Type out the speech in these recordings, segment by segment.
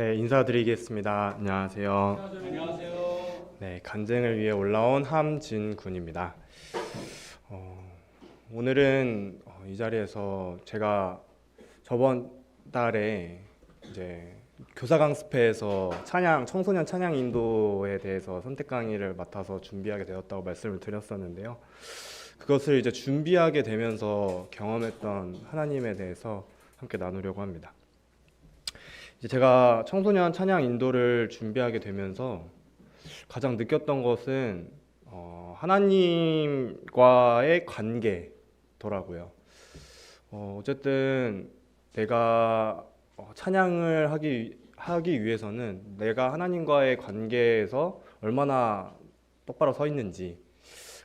네, 인사드리겠습니다. 안녕하세요. 안녕하세요. 네, 간증을 위해 올라온 함진 군입니다. 어, 오늘은 어, 이 자리에서 제가 저번 달에 이제 교사 강습회에서 찬양 청소년 찬양 인도에 대해서 선택 강의를 맡아서 준비하게 되었다고 말씀을 드렸었는데요. 그것을 이제 준비하게 되면서 경험했던 하나님에 대해서 함께 나누려고 합니다. 이제 제가 청소년 찬양 인도를 준비하게 되면서 가장 느꼈던 것은 어, 하나님과의 관계더라고요. 어, 어쨌든 내가 어, 찬양을 하기 하기 위해서는 내가 하나님과의 관계에서 얼마나 똑바로 서 있는지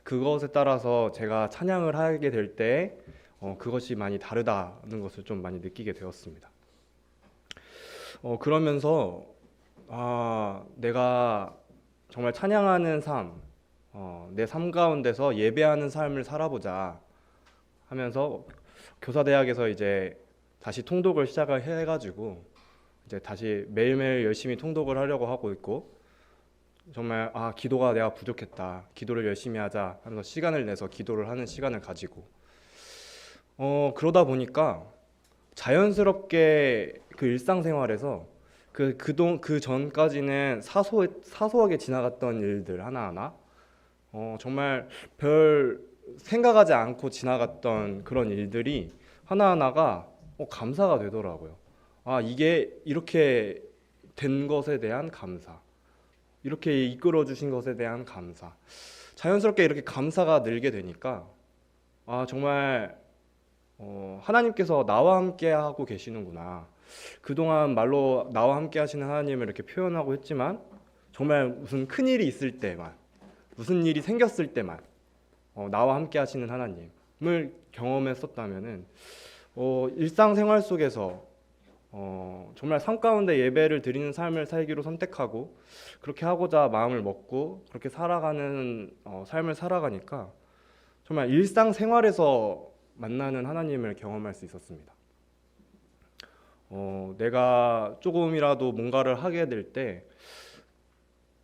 그것에 따라서 제가 찬양을 하게 될때 어, 그것이 많이 다르다는 것을 좀 많이 느끼게 되었습니다. 어, 그러면서 아, 내가 정말 찬양하는 삶, 어, 내 삶 가운데서 예배하는 삶을 살아보자 하면서 교사대학에서 이제 다시 통독을 시작을 해가지고 이제 다시 매일매일 열심히 통독을 하려고 하고 있고 정말 아 기도가 내가 부족했다. 기도를 열심히 하자 하면서 시간을 내서 기도를 하는 시간을 가지고. 어 그러다 보니까 자연스럽게 그 일상생활에서 그 그동 그 전까지는 사소 사소하게 지나갔던 일들 하나하나 어 정말 별 생각하지 않고 지나갔던 그런 일들이 하나하나가 어, 감사가 되더라고요. 아 이게 이렇게 된 것에 대한 감사, 이렇게 이끌어 주신 것에 대한 감사. 자연스럽게 이렇게 감사가 늘게 되니까 아 정말 어, 하나님께서 나와 함께 하고 계시는구나. 그동안 말로 나와 함께 하시는 하나님을 이렇게 표현하고 했지만 정말 무슨 큰 일이 있을 때만 무슨 일이 생겼을 때만 어, 나와 함께 하시는 하나님을 경험했었다면은 어, 일상생활 속에서 어, 정말 삶 가운데 예배를 드리는 삶을 살기로 선택하고 그렇게 하고자 마음을 먹고 그렇게 살아가는 어, 삶을 살아가니까 정말 일상생활에서 만나는 하나님을 경험할 수 있었습니다. 어, 내가 조금이라도 뭔가를 하게 될 때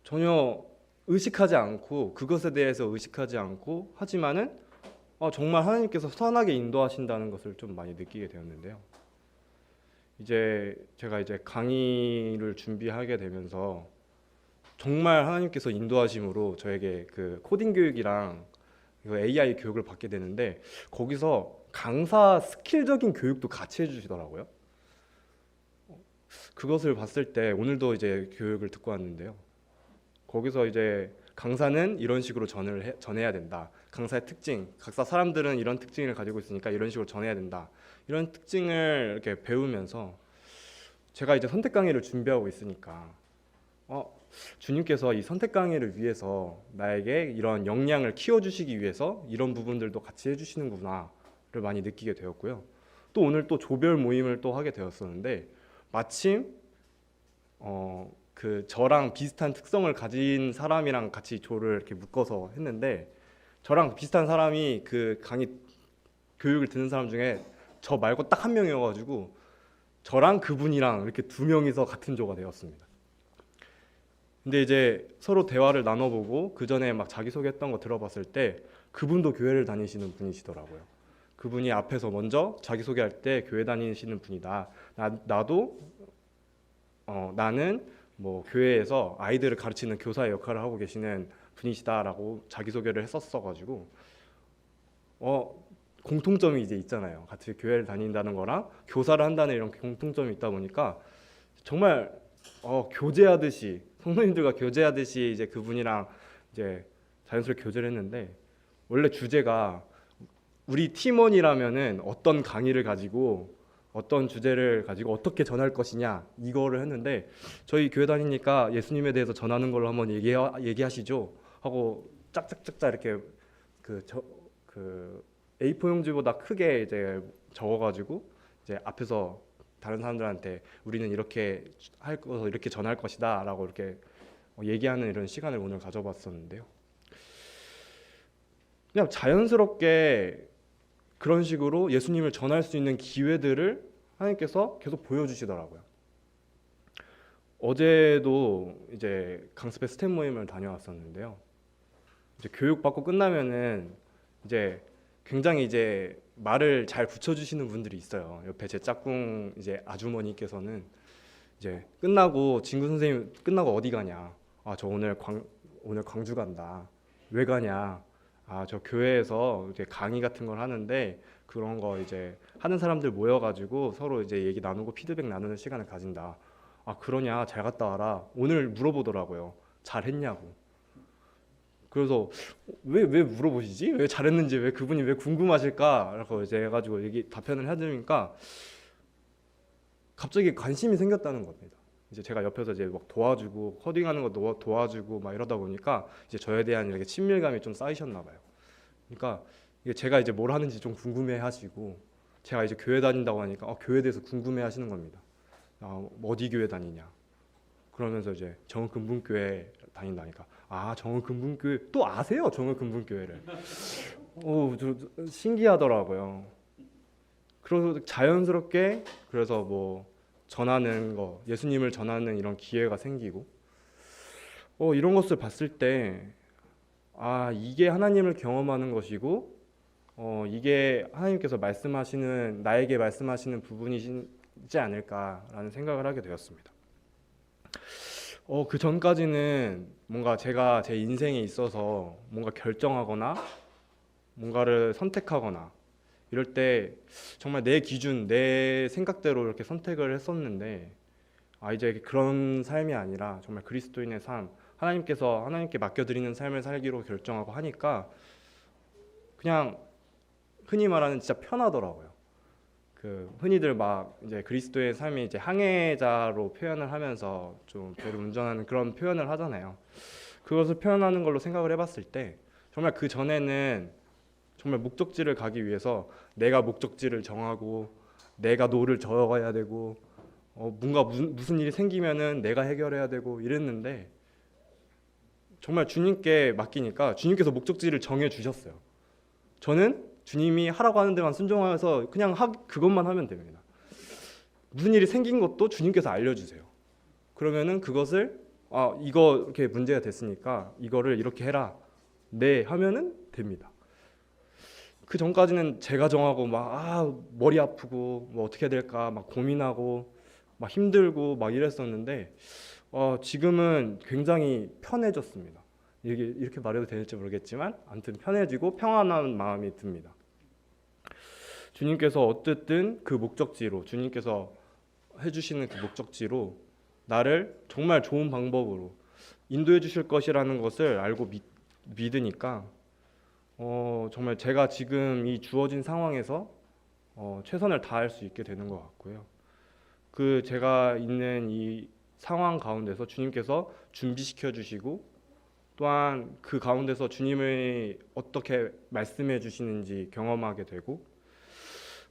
전혀 의식하지 않고 그것에 대해서 의식하지 않고 하지만은 어, 정말 하나님께서 선하게 인도하신다는 것을 좀 많이 느끼게 되었는데요. 이제 제가 이제 강의를 준비하게 되면서 정말 하나님께서 인도하심으로 저에게 그 코딩 교육이랑 그 AI 교육을 받게 되는데 거기서 강사 스킬적인 교육도 같이 해주시더라고요. 그것을 봤을 때 오늘도 이제 교육을 듣고 왔는데요. 거기서 이제 강사는 이런 식으로 전을 해, 전해야 된다. 강사의 특징, 각사 사람들은 이런 특징을 가지고 있으니까 이런 식으로 전해야 된다. 이런 특징을 이렇게 배우면서 제가 이제 선택 강의를 준비하고 있으니까 어, 주님께서 이 선택 강의를 위해서 나에게 이런 역량을 키워주시기 위해서 이런 부분들도 같이 해주시는구나를 많이 느끼게 되었고요. 또 오늘 또 조별 모임을 또 하게 되었었는데 마침 어, 그 저랑 비슷한 특성을 가진 사람이랑 같이 조를 이렇게 묶어서 했는데 저랑 비슷한 사람이 그 강의 교육을 듣는 사람 중에 저 말고 딱 한 명이어가지고 저랑 그분이랑 이렇게 두 명이서 같은 조가 되었습니다. 근데 이제 서로 대화를 나눠보고 그 전에 막 자기소개했던 거 들어봤을 때 그분도 교회를 다니시는 분이시더라고요. 그분이 앞에서 먼저 자기소개할 때 교회 다니시는 분이다. 나, 나도 어, 나는 뭐 교회에서 아이들을 가르치는 교사의 역할을 하고 계시는 분이시다라고 자기소개를 했었어 가지고 어 공통점이 이제 있잖아요. 같이 교회를 다닌다는 거랑 교사를 한다는 이런 공통점이 있다 보니까 정말 어 교제하듯이 성도님들과 교제하듯이 이제 그분이랑 이제 자연스럽게 교제를 했는데 원래 주제가 우리 팀원이라면은 어떤 강의를 가지고 어떤 주제를 가지고 어떻게 전할 것이냐 이거를 했는데 저희 교회 다니니까 예수님에 대해서 전하는 걸로 한번 얘기 얘기하시죠 하고 짝짝짝짝 이렇게 그 저 그 A4 용지보다 크게 이제 적어가지고 이제 앞에서 다른 사람들한테 우리는 이렇게 할 거, 이렇게 전할 것이다라고 이렇게 얘기하는 이런 시간을 오늘 가져봤었는데요. 그냥 자연스럽게 그런 식으로 예수님을 전할 수 있는 기회들을 하나님께서 계속 보여주시더라고요. 어제도 이제 강습회 스텝 모임을 다녀왔었는데요. 이제 교육 받고 끝나면은 이제 굉장히 이제 말을 잘 붙여주시는 분들이 있어요. 옆에 제 짝꿍 이제 아주머니께서는 이제 끝나고 진구 선생님 끝나고 어디 가냐? 아 저 오늘 광 오늘 광주 간다. 왜 가냐? 아 저 교회에서 이제 강의 같은 걸 하는데 그런 거 이제 하는 사람들 모여가지고 서로 이제 얘기 나누고 피드백 나누는 시간을 가진다. 아 그러냐? 잘 갔다 와라. 오늘 물어보더라고요. 잘 했냐고. 그래서 왜 왜 물어보시지? 왜 잘했는지 왜 그분이 왜 궁금하실까? 라고 이제 해가지고 얘기 답변을 해드리니까 갑자기 관심이 생겼다는 겁니다. 이제 제가 옆에서 이제 막 도와주고 코딩하는 거 도와- 도와주고 막 이러다 보니까 이제 저에 대한 이렇게 친밀감이 좀 쌓이셨나 봐요. 그러니까 제가 이제 뭘 하는지 좀 궁금해하시고 제가 이제 교회 다닌다고 하니까 어, 교회에 대해서 궁금해하시는 겁니다. 아, 뭐 어디 교회 다니냐? 그러면서 이제 정은 근분교회 다닌다니까 아 정은 근분교회 또 아세요 정은 근분교회를? 오, 신기하더라고요. 그래서 자연스럽게 그래서 뭐 전하는 거 예수님을 전하는 이런 기회가 생기고 어 이런 것을 봤을 때 아 이게 하나님을 경험하는 것이고 어 이게 하나님께서 말씀하시는 나에게 말씀하시는 부분이지 않을까라는 생각을 하게 되었습니다. 어 그 전까지는 뭔가 제가 제 인생에 있어서 뭔가 결정하거나 뭔가를 선택하거나 이럴 때 정말 내 기준, 내 생각대로 이렇게 선택을 했었는데 아 이제 그런 삶이 아니라 정말 그리스도인의 삶, 하나님께서 하나님께 맡겨드리는 삶을 살기로 결정하고 하니까 그냥 흔히 말하는 진짜 편하더라고요. 그 흔히들 막 이제 그리스도의 삶이 이제 항해자로 표현을 하면서 좀 배를 운전하는 그런 표현을 하잖아요. 그것을 표현하는 걸로 생각을 해봤을 때 정말 그 전에는 정말 목적지를 가기 위해서 내가 목적지를 정하고 내가 노를 저어가야 되고 어, 뭔가 무슨, 무슨 일이 생기면은 내가 해결해야 되고 이랬는데 정말 주님께 맡기니까 주님께서 목적지를 정해 주셨어요. 저는 주님이 하라고 하는 데만 순종하여서 그냥 하, 그것만 하면 됩니다. 무슨 일이 생긴 것도 주님께서 알려주세요. 그러면은 그것을 아 이거 이렇게 문제가 됐으니까 이거를 이렇게 해라. 네 하면은 됩니다. 그 전까지는 제가 정하고 막 아, 머리 아프고 뭐 어떻게 될까 막 고민하고 막 힘들고 막 이랬었는데 어, 지금은 굉장히 편해졌습니다. 이게 이렇게 말해도 될지 모르겠지만 아무튼 편해지고 평안한 마음이 듭니다. 주님께서 어쨌든 그 목적지로 주님께서 해주시는 그 목적지로 나를 정말 좋은 방법으로 인도해 주실 것이라는 것을 알고 믿, 믿으니까 어, 정말 제가 지금 이 주어진 상황에서 어, 최선을 다할 수 있게 되는 것 같고요. 그 제가 있는 이 상황 가운데서 주님께서 준비시켜 주시고 또한 그 가운데서 주님을 어떻게 말씀해 주시는지 경험하게 되고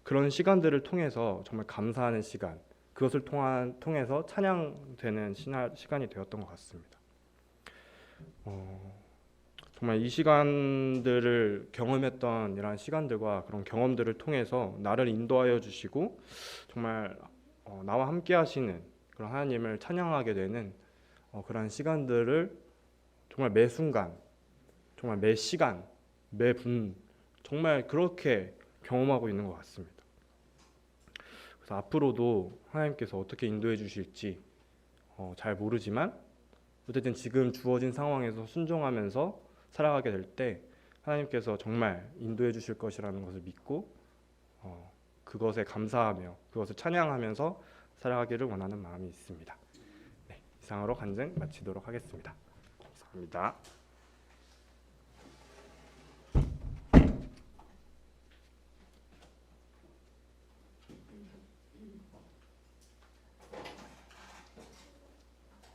그런 시간들을 통해서 정말 감사하는 시간 그것을 통한 통해서 찬양되는 시나, 시간이 되었던 것 같습니다. 어, 정말 이 시간들을 경험했던 이러한 시간들과 그런 경험들을 통해서 나를 인도하여 주시고 정말 어, 나와 함께 하시는 그런 하나님을 찬양하게 되는 어, 그런 시간들을 정말 매 순간, 정말 매 시간, 매 분, 정말 그렇게 경험하고 있는 것 같습니다. 그래서 앞으로도 하나님께서 어떻게 인도해 주실지 어, 잘 모르지만 어쨌든 지금 주어진 상황에서 순종하면서 살아가게 될 때 하나님께서 정말 인도해 주실 것이라는 것을 믿고 어, 그것에 감사하며 그것을 찬양하면서 살아가기를 원하는 마음이 있습니다. 네, 이상으로 간증 마치도록 하겠습니다. 감사합니다.